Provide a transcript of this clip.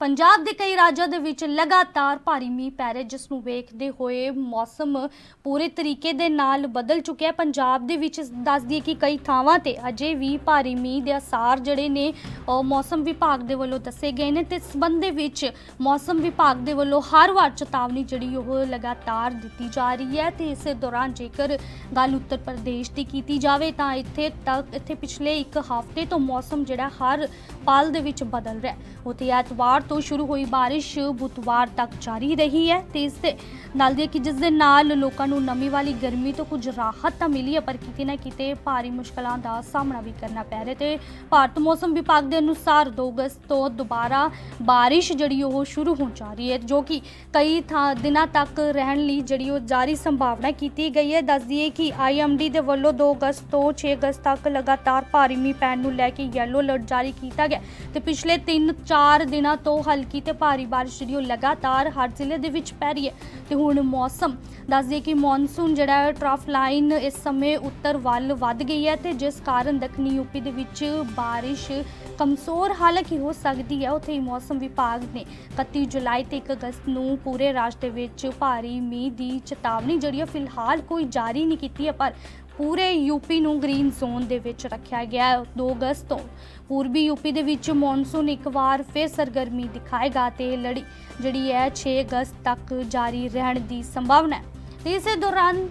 ਪੰਜਾਬ ਦੇ ਕਈ ਰਾਜਾਂ ਦੇ ਵਿੱਚ ਲਗਾਤਾਰ ਭਾਰੀ ਮੀਂਹ ਪੈ ਰਿਹਾ, ਜਿਸ ਨੂੰ ਵੇਖਦੇ ਹੋਏ ਮੌਸਮ ਪੂਰੇ ਤਰੀਕੇ ਦੇ ਨਾਲ ਬਦਲ ਚੁੱਕਿਆ। ਹੈ ਪੰਜਾਬ ਦੇ ਵਿੱਚ ਦੱਸ ਦਈਏ ਕਿ ਕਈ ਥਾਵਾਂ ਤੇ ਅਜੇ ਵੀ ਭਾਰੀ ਮੀਂਹ ਦੇ ਅਸਾਰ ਜਿਹੜੇ ਨੇ, ਉਹ ਮੌਸਮ ਵਿਭਾਗ ਦੇ ਵੱਲੋਂ ਦੱਸੇ ਗਏ ਨੇ ਤੇ ਇਸ ਸੰਬੰਧ ਦੇ ਵਿੱਚ ਮੌਸਮ ਵਿਭਾਗ ਦੇ ਵੱਲੋਂ ਹਰ ਵਾਰ ਚੇਤਾਵਨੀ ਜਿਹੜੀ ਉਹ ਲਗਾਤਾਰ ਦਿੱਤੀ ਜਾ ਰਹੀ ਹੈ ਤੇ ਇਸੇ ਦੌਰਾਨ ਜੇਕਰ ਗੱਲ ਉੱਤਰ ਪ੍ਰਦੇਸ਼ ਦੀ ਕੀਤੀ ਜਾਵੇ ਤਾਂ ਇੱਥੇ ਤੱਕ, ਇੱਥੇ ਪਿਛਲੇ ਇੱਕ ਹਫ਼ਤੇ ਤੋਂ ਮੌਸਮ ਜਿਹੜਾ ਹਰ ਪਲ ਦੇ ਵਿੱਚ ਬਦਲ ਰਿਹਾ ਹੈ। ਉਥੇ ਐਤਵਾਰ ਤੋਂ ਸ਼ੁਰੂ ਹੋਈ ਬਾਰਿਸ਼ ਬੁੱਧਵਾਰ ਤੱਕ ਜਾਰੀ ਰਹੀ ਹੈ। ਤੇ ਇਸ ਦੇ ਨਾਲ ਦੀ ਕਿ ਜਿਸ ਦੇ ਨਾਲ ਲੋਕਾਂ ਨੂੰ ਨਮੀ ਵਾਲੀ ਗਰਮੀ ਤੋਂ ਕੁਝ ਰਾਹਤ ਤਾਂ ਮਿਲੀ ਹੈ, ਪਰ ਕਿਤੇ ਨਾ ਕਿਤੇ ਭਾਰੀ ਮੁਸ਼ਕਲਾਂ ਦਾ ਸਾਹਮਣਾ ਵੀ ਕਰਨਾ ਪੈ ਰਿਹਾ ਤੇ ਭਾਰਤ ਮੌਸਮ ਵਿਭਾਗ ਦੇ ਅਨੁਸਾਰ 2 ਅਗਸਤ ਤੋਂ ਦੁਬਾਰਾ ਬਾਰਿਸ਼ ਜਿਹੜੀ ਉਹ ਸ਼ੁਰੂ ਹੋਣ ਜਾ ਰਹੀ ਹੈ, ਜੋ ਕਿ ਕਈ ਥਾਂ ਦਿਨਾਂ ਤੱਕ ਰਹਿਣ ਲਈ ਜਿਹੜੀ ਉਹ ਜਾਰੀ ਸੰਭਾਵਨਾ ਕੀਤੀ ਗਈ ਹੈ। ਦੱਸ ਦਈਏ ਕਿ ਆਈਐਮਡੀ ਦੇ ਵੱਲੋਂ 2 ਅਗਸਤ ਤੋਂ 6 ਅਗਸਤ ਤੱਕ ਲਗਾਤਾਰ ਭਾਰੀ ਮੀਂਹ ਪੈਣ ਨੂੰ ਲੈ ਕੇ ਯੈਲੋ ਅਲਰਟ ਜਾਰੀ ਕੀਤਾ ਗਿਆ ਤੇ ਪਿਛਲੇ 3-4 ਦਿਨਾਂ ਤੋਂ ਹਲਕੀ ਤੇ ਭਾਰੀ ਬਾਰਿਸ਼ ਜਿਹੜੀ ਉਹ ਲਗਾਤਾਰ ਹਰ ਜ਼ਿਲ੍ਹੇ ਦੇ ਵਿੱਚ ਪੈ ਰਹੀ ਹੈ। ਤੇ ਹੁਣ ਮੌਸਮ ਦੱਸ ਦਈਏ ਕਿ ਮੌਨਸੂਨ ਜਿਹੜਾ ਹੈ ਟਰਫ ਲਾਈਨ ਇਸ ਸਮੇਂ ਉੱਤਰ ਵੱਲ ਵੱਧ ਗਈ ਹੈ ਤੇ ਜਿਸ ਕਾਰਨ ਦੱਖਣੀ ਯੂਪੀ ਦੇ ਵਿੱਚ ਬਾਰਿਸ਼ ਕਮਜ਼ੋਰ ਹਾਲਾਂਕਿ ਹੋ ਸਕਦੀ ਹੈ। ਉੱਥੇ ਹੀ ਮੌਸਮ ਵਿਭਾਗ ਨੇ 31 ਜੁਲਾਈ ਤੇ 1 ਅਗਸਤ ਨੂੰ ਪੂਰੇ ਰਾਜ ਦੇ ਵਿੱਚ ਭਾਰੀ ਮੀਂਹ ਦੀ ਚੇਤਾਵਨੀ ਜਿਹੜੀ ਹੈ, ਫਿਲਹਾਲ ਕੋਈ ਜਾਰੀ ਨਹੀਂ ਕੀਤੀ ਹੈ, ਪਰ ਪੂਰੇ ਯੂਪੀ ਨੂੰ ਗ੍ਰੀਨ ਜ਼ੋਨ ਦੇ ਵਿੱਚ ਰੱਖਿਆ ਗਿਆ ਹੈ। 2 ਅਗਸਤ ਤੋਂ ਪੂਰਬੀ ਯੂਪੀ ਦੇ ਵਿੱਚ ਮੌਨਸੂਨ ਇੱਕ ਵਾਰ ਫਿਰ ਸਰਗਰਮੀ ਦਿਖਾਏਗਾ ਤੇ ਲੜੀ ਜਿਹੜੀ ਹੈ 6 ਅਗਸਤ ਤੱਕ ਜਾਰੀ ਰਹਿਣ ਦੀ ਸੰਭਾਵਨਾ ਹੈ। ਤੇ ਇਸੇ ਦੌਰਾਨ